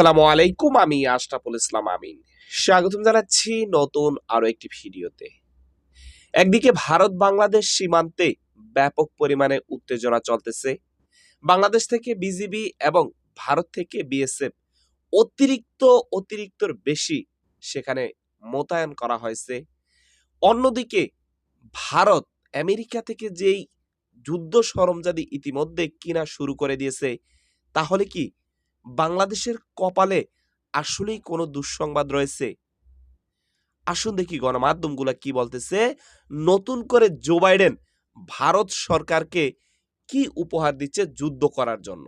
আসসালামু আলাইকুম, আমি আশরাফুল ইসলাম আমিন। স্বাগতম জানাচ্ছি নতুন আরও একটি ভিডিওতে। একদিকে ভারত বাংলাদেশ সীমান্তে ব্যাপক পরিমাণে উত্তেজনা চলতেছে। বাংলাদেশ থেকে বিজিবি এবং ভারত থেকে বিএসএফ অতিরিক্ত অতিরিক্তর বেশি সেখানে মোতায়েন করা হয়েছে। অন্যদিকে ভারত আমেরিকা থেকে যেই যুদ্ধ সরঞ্জাদি ইতিমধ্যে কিনা শুরু করে দিয়েছে, তাহলে কি বাংলাদেশের কপালে আসলেই কোনো দুঃসংবাদ রয়েছে? আসুন দেখি গণমাধ্যমগুলো কি বলতেছে। নতুন করে জো বাইডেন ভারত সরকারকে কি উপহার দিচ্ছে যুদ্ধ করার জন্য?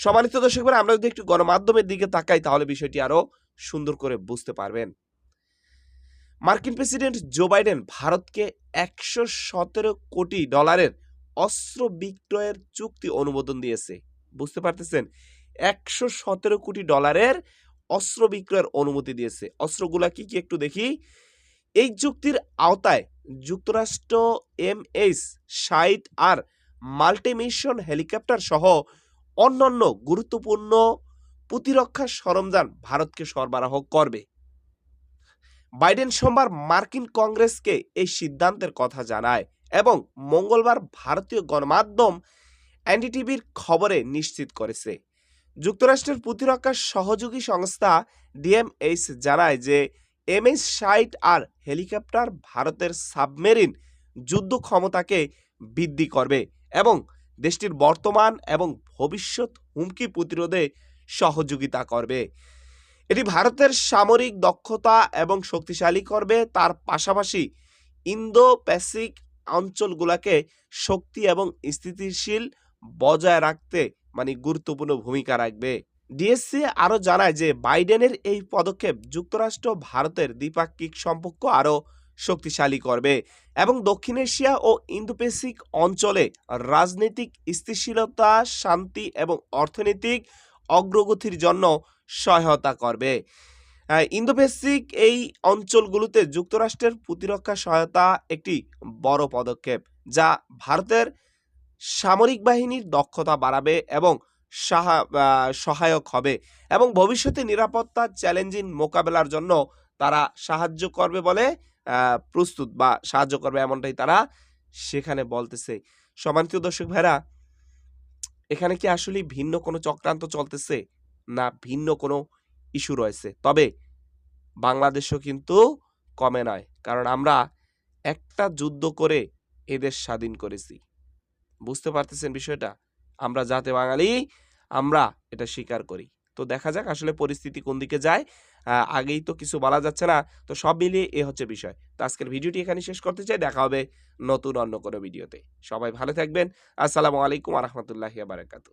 সম্মানিত দর্শক আমরা যদি একটু গণমাধ্যমের দিকে তাকাই, তাহলে বিষয়টি আরও সুন্দর করে বুঝতে পারবেন। মার্কিন প্রেসিডেন্ট জো বাইডেন ভারতকে একশো সতেরো কোটি ডলারের অস্ত্র বিক্রয়ের চুক্তি অনুমোদন দিয়েছে। বুঝতে পারতেছেন? একশো সতেরো কোটি ডলারের অস্ত্র বিক্রয়ের অনুমতি দিয়েছে। অস্ত্রগুলা কি কি একটু দেখি। এই চুক্তির আওতায় যুক্তরাষ্ট্র এম এইচ ষাট আর মাল্টিমিশন হেলিকপ্টার সহ অন্যান্য গুরুত্বপূর্ণ প্রতিরক্ষা সরঞ্জাম ভারতকে সরবরাহ করবে। বাইডেন সোমবার মার্কিন কংগ্রেসকে এই সিদ্ধান্তের কথা জানায় এবং মঙ্গলবার ভারতীয় গণমাধ্যম এনডিটিভির খবরে নিশ্চিত করেছে। যুক্তরাষ্ট্রের প্রতিরক্ষা সহযোগী সংস্থা ডিএমএইচ জানায় যে এমএইচ ষাট আর হেলিকপ্টার ভারতের সাবমেরিন যুদ্ধ ক্ষমতাকে বৃদ্ধি করবে এবং দেশটির বর্তমান এবং ভবিষ্যৎ হুমকি প্রতিরোধে সহযোগিতা করবে। এটি ভারতের সামরিক দক্ষতা এবং শক্তিশালী করবে। তার পাশাপাশি ইন্দো প্যাসিফিক অঞ্চলগুলোকে শক্তি এবং স্থিতিশীল বজায় রাখতে মানে গুরুত্বপূর্ণ ভূমিকা রাখবে। ডিএসসি আরও জানায় যে বাইডেনের এই পদক্ষেপ যুক্তরাষ্ট্র, ভারতের দ্বিপাক্ষিক সম্পর্ক আরও শক্তিশালী করবে এবং দক্ষিণ এশিয়া ও ইন্দো প্যাসিফিক অঞ্চলে রাজনৈতিক স্থিতিশীলতা, শান্তি এবং অর্থনৈতিক অগ্রগতির জন্য সহায়তা করবে। ইন্দো প্যাসিফিক এই অঞ্চলগুলোতে যুক্তরাষ্ট্রের প্রতিরক্ষা সহায়তা একটি বড় পদক্ষেপ, যা ভারতের সামরিক বাহিনীর দক্ষতা বাড়াবে এবং সাহা- সহায়ক হবে এবং ভবিষ্যতে নিরাপত্তা চ্যালেঞ্জিং মোকাবেলার জন্য তারা সাহায্য করবে বলে প্রস্তুত বা সাহায্য করবে এমনটাই তারা সেখানে বলতেছে। সম্মানিত দর্শক ভাইরা, এখানে কি আসলে ভিন্ন কোনো চক্রান্ত চলতেছে? না, ভিন্ন কোনো ইস্যু রয়েছে। তবে বাংলাদেশও কিন্তু কমে নয়, কারণ আমরা একটা যুদ্ধ করে এদের স্বাধীন করেছি। বুঝতে পারতেছেন বিষয়টা? আমরা যাতে বাঙালি, আমরা এটা স্বীকার করি। তো দেখা যাক আসলে পরিস্থিতি কোন দিকে যায়। আগেই তো কিছু বলা যাচ্ছে না। তো সব মিলিয়ে এ হচ্ছে বিষয়। তো আজকের ভিডিওটি এখানে শেষ করতে চাই। দেখা হবে নতুন অন্য কোনো ভিডিওতে। সবাই ভালো থাকবেন। আসসালামু আলাইকুম রহমতুল্লাহি বারাকাতু